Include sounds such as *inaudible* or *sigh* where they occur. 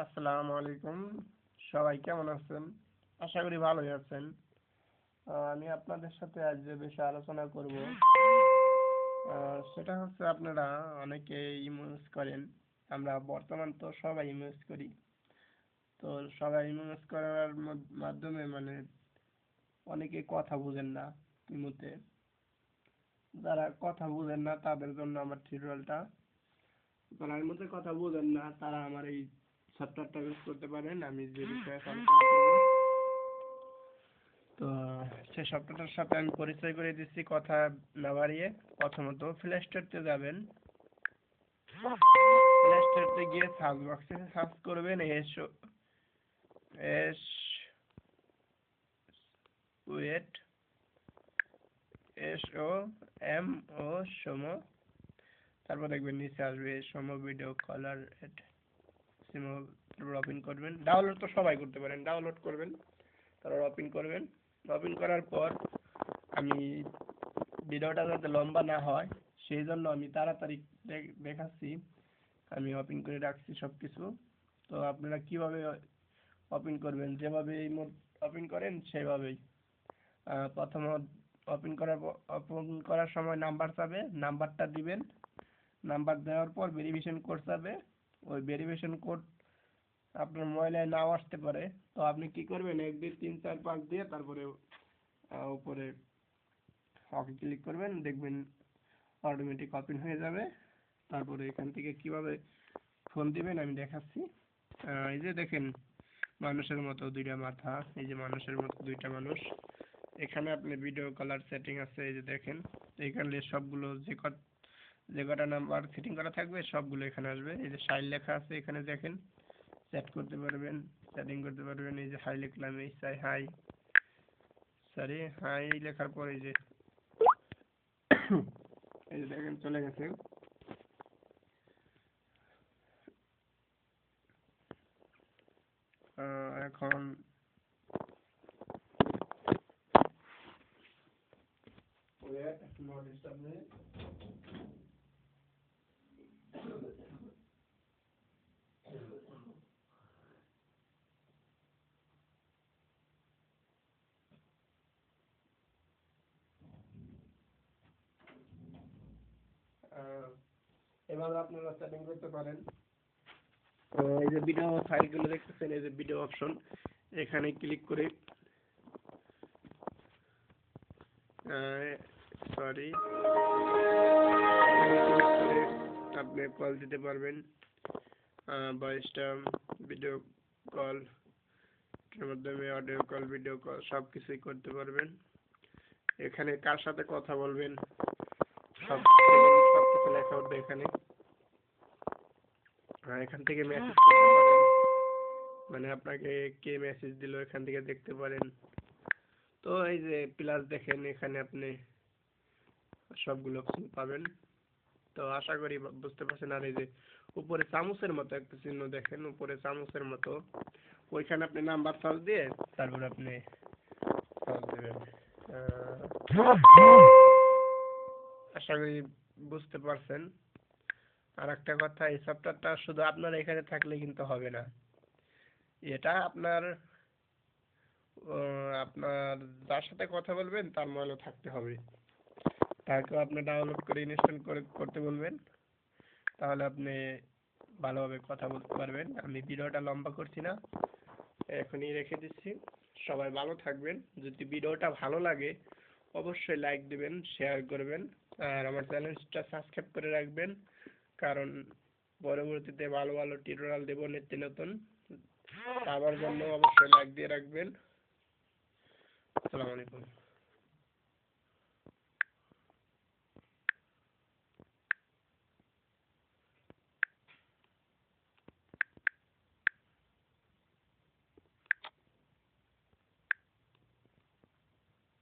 আসসালামু আলাইকুম। সবাই কেমন আছেন? আশা করি ভালোই আছেন। আমি আপনাদের সাথে আজ যে বিষয়ে আলোচনা করব সেটা হচ্ছে আপনারা অনেকে ইউজ করেন। আমরা বর্তমান তো সবাই ইউজ করি। তো সবাই ইউজ করার মাধ্যমে মানে অনেকে কথা বুঝেন না ইমুতে যারা কথা বুঝেন না, তাদের জন্য আমার টিউটোরিয়ালটা যারা মধ্যে কথা বুঝেন না, তারা আমার এই সফটওয়্যারটা ইউজ করতে পারেন আমি যে বিষয়ে তো সেই সফটওয়্যারটার সাথে আমি পরিচয় করে দিচ্ছি কথা না বাড়িয়ে। প্রথমত প্লে স্টোরতে যাবেন। প্লে স্টোরতে গিয়ে সার্চ বক্সে সার্চ করবেন S S wait S O M O সম। তারপর দেখবেন নিচে আসবে সম ভিডিও কলার সিম ওপেন করবেন। ডাউনলোড তো সবাই করতে পারেন। ডাউনলোড করবেন তারপর ওপেন করবেন। ওপেন করার পর আমি ভিডিওটা যাতে লম্বা না হয়, সেই জন্য আমি তাড়াতাড়ি দেখাচ্ছি। আমি ওপেন করে রাখছি সব কিছু তো আপনারা কীভাবে ওপেন করবেন? যেভাবে এই ওপেন করেন, সেভাবেই। প্রথম ওপেন করার ওপেন করার সময় নাম্বার চাবে। নাম্বারটা দিবেন। নাম্বার দেওয়ার পর ভেরিফিকেশন কোড চাবে। ওই ভেরিফিকেশন কোড আপনার মোবাইলে নাও আসতে পারে। তো আপনি কি করবেন? এক, দুই, তিন, চার, পাঁচ দিয়ে তারপরে উপরে ওকে ক্লিক করবেন। দেখবেন অটোমেটিক ওপেন হয়ে যাবে। তারপরে এখান থেকে কীভাবে ফোন দিবেন আমি দেখাচ্ছি। এই যে দেখেন, মানুষের মতো দুইটা মাথা, এই যে মানুষের মতো দুইটা মানুষ। এখানে আপনি ভিডিও কলার সেটিং আছে, এই যে দেখেন। এখানে সবগুলো যে যে কটা নাম্বার সেটিং করা থাকবে সবগুলো এখানে আসবে। এই যে সাইল লেখা আছে এখানে দেখেন। সেট করতে পারবেন সেটিং করতে পারবেন। এই যে হাই লিখলাম এই সাই হাই সরি হাই লেখার পর এই যে *coughs* এই যে দেখেন চলে গেছে। এখন Wait, no disturb এভাবে আপনারা সেটিং করতে পারেন। এই যে ভিডিও ফাইলগুলো দেখতেছেন, এই যে ভিডিও অপশন এখানে ক্লিক করে সরি আপনি কল দিতে পারবেন। ভয়েসটা ভিডিও কল এর মাধ্যমে অডিও কল ভিডিও কল সব কিছুই করতে পারবেন। এখানে কার সাথে কথা বলবেন? এখানে। এখান থেকে মেসেজ পারেন। মানে আপনাকে কে মেসেজ দিল এখান থেকে দেখতে পারেন। তো এই যে প্লাস দেখেন এখানে আপনি সবগুলো অপশন পাবেন। তো আশা করি বুঝতে পারছেন। আর এই যে উপরে চামচের মতো একটা চিহ্ন দেখেন উপরে চামচের মতো। ওইখানে আপনি নাম্বার সার্চ দিয়ে তারপর আপনি সার্চ দেবেন। আহ, আশা করি বুঝতে পারছেন। আর একটা কথা, এই সফটওয়্যারটা শুধু আপনার এখানে থাকলে কিন্তু হবে না। এটা আপনার আপনার যার সাথে কথা বলবেন, তার মোবাইলও থাকতে হবে। তাকেও আপনি ডাউনলোড করে ইনস্টল করে, করতে বলবেন। তাহলে আপনি ভালোভাবে কথা বলতে পারবেন। আমি ভিডিওটা লম্বা করছি না, এখনই রেখে দিচ্ছি। সবাই ভালো থাকবেন। যদি ভিডিওটা ভালো লাগে, অবশ্যই লাইক দিবেন শেয়ার করবেন। আর আমার চ্যানেলটা সাবস্ক্রাইব করে রাখবেন। কারণ পরবর্তীতে ভালো ভালো টিউটোরিয়াল দেব নিত্য নতুন। আবার জন্য অবশ্যই লাইক দিয়ে রাখবেন। আসসালামু আলাইকুম।